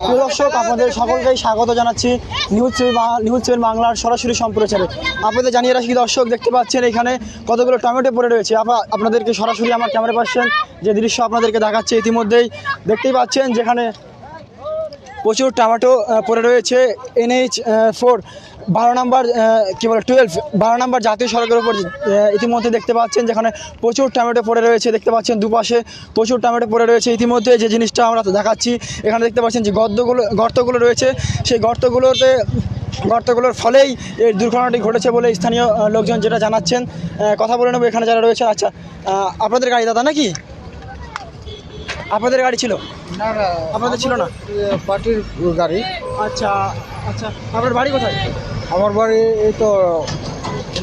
প্রিয় দর্শক, আপনাদের সকলকেই স্বাগত জানাচ্ছি নিউজ নিউজ সেভেন বাংলার সরাসরি সম্প্রচারে। আপনাদের জানিয়ে রাখি, দর্শক, দেখতে পাচ্ছেন এখানে কতগুলো টমেটো পড়ে রয়েছে। আপা- আপনাদেরকে সরাসরি আমার ক্যামেরা পাচ্ছেন যে দৃশ্য আপনাদেরকে দেখাচ্ছে ইতিমধ্যেই দেখতেই পাচ্ছেন যেখানে প্রচুর টমেটো পড়ে রয়েছে এনএইচ ফোর বারো নম্বর কী বলে টুয়েলভ বারো নম্বর জাতীয় সড়কের উপর ইতিমধ্যে দেখতে পাচ্ছেন যেখানে প্রচুর টমেটো পড়ে রয়েছে, দেখতে পাচ্ছেন দুপাশে প্রচুর টমেটো পড়ে রয়েছে। ইতিমধ্যে যে জিনিসটা আমরা দেখাচ্ছি, এখানে দেখতে পাচ্ছেন যে গর্তগুলো গর্তগুলো রয়েছে। সেই গর্তগুলোতে, গর্তগুলোর ফলেই এই দুর্ঘটনাটি ঘটেছে বলে স্থানীয় লোকজন যেটা জানাচ্ছেন কথা বলে নেব এখানে যারা রয়েছে। আচ্ছা আপনাদের গাড়ি দাদা নাকি? আপনাদের গাড়ি ছিল? না না আপনাদের ছিল না? পার্টির গাড়ি। আচ্ছা আচ্ছা আপনার বাড়ি কোথায়? আমার বাড়ি এই তো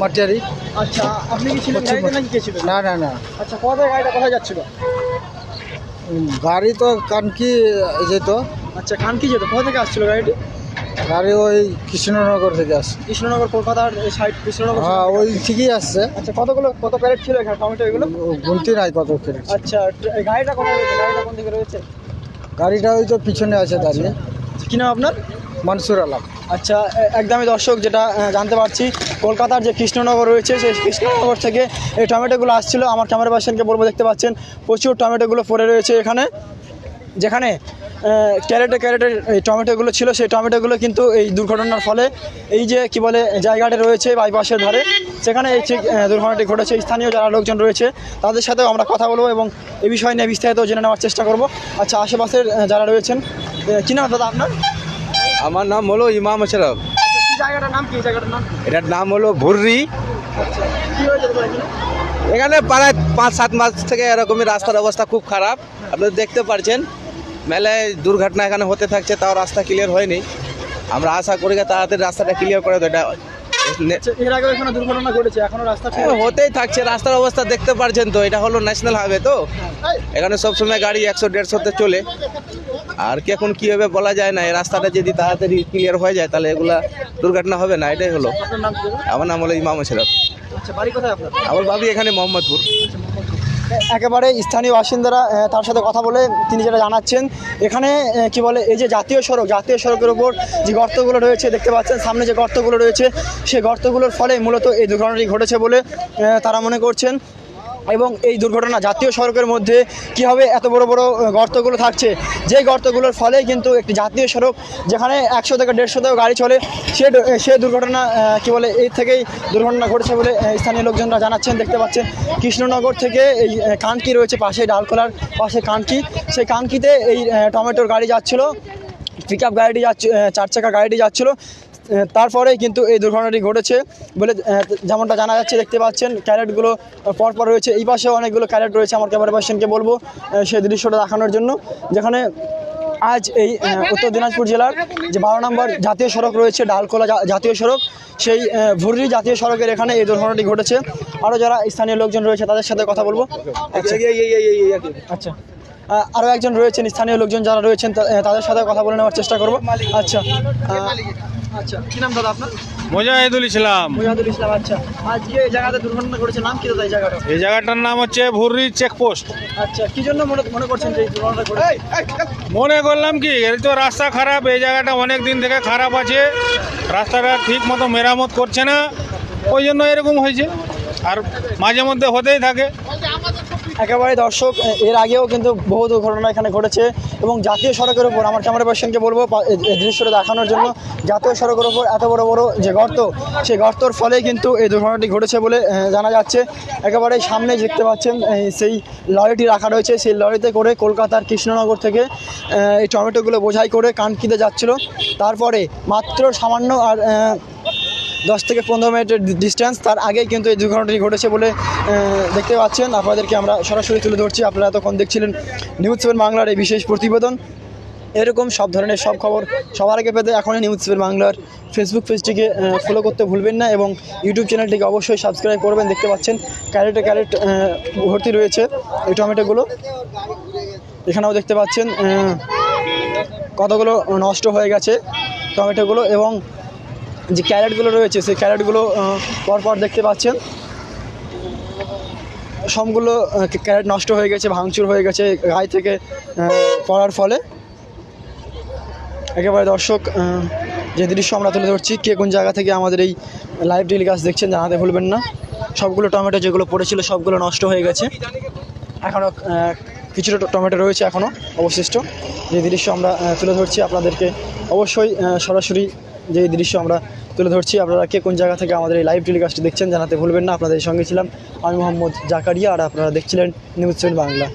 মাটিয়ারি। আচ্ছা আপনি কি ছিল গাড়িতে নাকি কে ছিলেন? না না না। আচ্ছা কোথায় গাড়িটা কোথায় যাচ্ছিল? গাড়ি তো কানকি যেত। আচ্ছা কানকি যেত। কোথা থেকে আসছিল গাড়িটি? গাড়ি ওই কৃষ্ণনগর থেকে আসছে। কৃষ্ণনগর কলকাতার সাইড কৃষ্ণনগর হ্যাঁ ওই ঠিকই আসছে। আচ্ছা কতগুলো কত ক্যারেট ছিল এখানে টমেটো এগুলো? গুনতি নাই কত কেটেছে আচ্ছা গাড়িটা কোথায় রয়েছে? গাড়িটা কোন দিকে রয়েছে? গাড়িটা ওই তো পিছনে আছে দাঁড়িয়ে। আচ্ছা, কি নাম আপনার? মানসুর আলম। আচ্ছা একদমই দর্শক যেটা জানতে পারছি কলকাতার যে কৃষ্ণনগর রয়েছে সেই কৃষ্ণনগর থেকে এই টমেটোগুলো আসছিল। আমার ক্যামেরা পার্সনকে বলব দেখতে পাচ্ছেন প্রচুর টমেটোগুলো পড়ে রয়েছে এখানে। যেখানে ক্যারেটে ক্যারেটের এই টমেটোগুলো ছিল সেই টমেটোগুলো কিন্তু এই দুর্ঘটনার ফলে এই যে কি বলে জায়গাটা রয়েছে বাইপাসের ধারে সেখানে এই ঠিক দুর্ঘটনাটি ঘটেছে। স্থানীয় যারা লোকজন রয়েছে তাদের সাথেও আমরা কথা বলব এবং এই বিষয় নিয়ে বিস্তারিত জেনে নেওয়ার চেষ্টা করব। আচ্ছা আশেপাশের যারা রয়েছেন কি নাম দাদা আপনার? আমার নাম হলো ইমাম আশরফ জায়গাটার নাম কি? জায়গাটার নাম? এটার নাম হলো ভুর্রি। আচ্ছা? এখানে? প্রায় পাঁচ সাত মাস থেকে এরকমই রাস্তার অবস্থা খুব খারাপ। আপনারা দেখতে পারছেন মেলায় দুর্ঘটনা এখানে হতে থাকছে তাও রাস্তা ক্লিয়ার হয়নি। আমরা আশা করি তাড়াতাড়ি রাস্তাটা ক্লিয়ার করে দেয়। এটা আচ্ছা, এর আগেও এখানে দুর্ঘটনা ঘটেছে এখনও রাস্তা হতেই থাকছে রাস্তার অবস্থা দেখতে পারছেন তো এটা হলো ন্যাশনাল হাইওয়ে তো। এখানে সবসময় গাড়ি একশো দেড়শোতে চলে। আর কি এখন কী হবে বলা যায় না এই রাস্তাটা যদি তাড়াতাড়ি ক্লিয়ার হয়ে যায় তাহলে এগুলা দুর্ঘটনা হবে না এটাই হলো? আমার নাম হলো ইমাম আশরফ আচ্ছা আমার বাবি এখানে মোহাম্মদপুর। একেবারে স্থানীয় বাসিন্দারা তার সাথে কথা বলে তিনি যেটা জানাচ্ছেন, এখানে কি বলে, এই যে জাতীয় সড়ক, জাতীয় সড়কের উপর যে গর্তগুলো রয়েছে, দেখতে পাচ্ছেন, সামনে যে গর্তগুলো রয়েছে সেই গর্তগুলোর ফলে মূলত এই দুর্ঘটনাটি ঘটেছে বলে তারা মনে করছেন। এবং এই দুর্ঘটনা জাতীয় সড়কের মধ্যে কীভাবে এত বড় বড় গর্তগুলো থাকছে, যে গর্তগুলোর ফলে কিন্তু একটি জাতীয় সড়ক যেখানে একশো থেকে দেড়শোতেও গাড়ি চলে, সে সে দুর্ঘটনা কি বলে এই থেকেই দুর্ঘটনা ঘটেছে বলে স্থানীয় লোকজনরা জানাচ্ছেন, দেখতে পাচ্ছেন। কৃষ্ণনগর থেকে এই কানকি রয়েছে পাশে, ডালখোলার পাশে কানকি। সেই কানকিতে এই টমেটোর গাড়ি যাচ্ছিল পিক আপ গাড়িটি যাচ্ছে চার চাকা গাড়িটি যাচ্ছিল। তারপরেই কিন্তু এই দুর্ঘটনাটি ঘটেছে বলে যেমনটা জানা যাচ্ছে দেখতে পাচ্ছেন ক্যারেটগুলো পরপর রয়েছে এই পাশেও অনেকগুলো ক্যারেট রয়েছে আমার ক্যামেরা পার্সনকে বলব সেই দৃশ্যটা দেখানোর জন্য যেখানে আজ এই উত্তর দিনাজপুর জেলার যে বারো নম্বর জাতীয় সড়ক রয়েছে ডালকোলা জাতীয় সড়ক সেই ভুররি জাতীয় সড়কের এখানে এই দুর্ঘটনাটি ঘটেছে আরও যারা স্থানীয় লোকজন রয়েছে তাদের সাথে কথা বলব আচ্ছা আচ্ছা আরও একজন রয়েছেন স্থানীয় লোকজন যারা রয়েছেন তা- তাদের সাথে কথা বলে নেওয়ার চেষ্টা করব। আচ্ছা আচ্ছা। কি নাম দাদা আপনার? মোজাহিদুল ইসলাম। মুজাহিদুল ইসলাম আচ্ছা। আজকে এই জায়গাতে দুর্ঘটনা ঘটেছে নাম কি দাদা এই জায়গাটা এই জায়গাটার নাম হচ্ছে ভুর্রি চেকপোস্ট। আচ্ছা কি জন্য মনে মনে করছেন যে এই দুর্ঘটনা ঘটেছে? মনে করলাম কি এই তো রাস্তা খারাপ এই জায়গাটা অনেক দিন থেকে খারাপ আছে। রাস্তাটা ঠিক মতো মেরামত করছে না। ওই জন্য এরকম হয়েছে। আর মাঝে মধ্যে হতেই থাকে। একেবারে দর্শক এর আগেও কিন্তু বহু দুর্ঘটনা এখানে ঘটেছে এবং জাতীয় সড়কের উপর আমার ক্যামেরা পার্সনকে বলব দৃশ্যটা দেখানোর জন্য, জাতীয় সড়কের উপর এত বড় বড় যে গর্ত, সেই গর্তর ফলে কিন্তু এই দুর্ঘটনাটি ঘটেছে বলে জানা যাচ্ছে। একেবারে সামনে দেখতে পাচ্ছেন সেই লরিটি রাখা রয়েছে, সেই লরিতে করে কলকাতার কৃষ্ণনগর থেকে এই টমেটোগুলো বোঝাই করে কানকিতে যাচ্ছিল। তারপরে মাত্র সামান্য আর দশ থেকে পনেরো মিনিটের ডিস্টেন্স তার আগেই কিন্তু এই দুর্ঘটনাটি ঘটেছে বলে দেখতে পাচ্ছেন। আপনাদেরকে আমরা সরাসরি তুলে ধরছি। আপনারা তখন দেখছিলেন নিউজ সেভেন বাংলার এই বিশেষ প্রতিবেদন। এরকম সব ধরনের সব খবর সবার আগে পেতে এখনই নিউজ সেভেন বাংলার ফেসবুক পেজটিকে ফলো করতে ভুলবেন না এবং ইউটিউব চ্যানেলটিকে অবশ্যই সাবস্ক্রাইব করবেন। দেখতে পাচ্ছেন ক্যারেটে ক্যারেট ভর্তি রয়েছে এই টমেটোগুলো। এখানেও দেখতে পাচ্ছেন কতগুলো নষ্ট হয়ে গেছে টমেটোগুলো এবং যে ক্যারেটগুলো রয়েছে, সেই ক্যারেটগুলো পরপর দেখতে পাচ্ছেন। সবগুলো ক্যারেট নষ্ট হয়ে গেছে, ভাঙচুর হয়ে গেছে গায়ে থেকে পড়ার ফলে। একেবারে দর্শক যে দৃশ্য আমরা তুলে ধরছি, কে কোন জায়গা থেকে আমাদের এই লাইভ টেলিকাস্ট দেখছেন জানাতে ভুলবেন না। সবগুলো টমেটো যেগুলো পড়েছিল, সবগুলো নষ্ট হয়ে গেছে। এখনও কিছুটা টমেটো রয়েছে এখনও অবশিষ্ট। যে দৃশ্য আমরা তুলে ধরছি আপনাদেরকে, অবশ্যই সরাসরি যে দৃশ্য আমরা তুলে ধরছি, আপনারা কে কোন জায়গা থেকে আমাদের এই লাইভ টেলিকাস্টটি দেখছেন জানাতে ভুলবেন না। আপনাদের সঙ্গে ছিলাম আমি মোহাম্মদ জাকারিয়া, আর আপনারা দেখছিলেন নিউজ বাংলা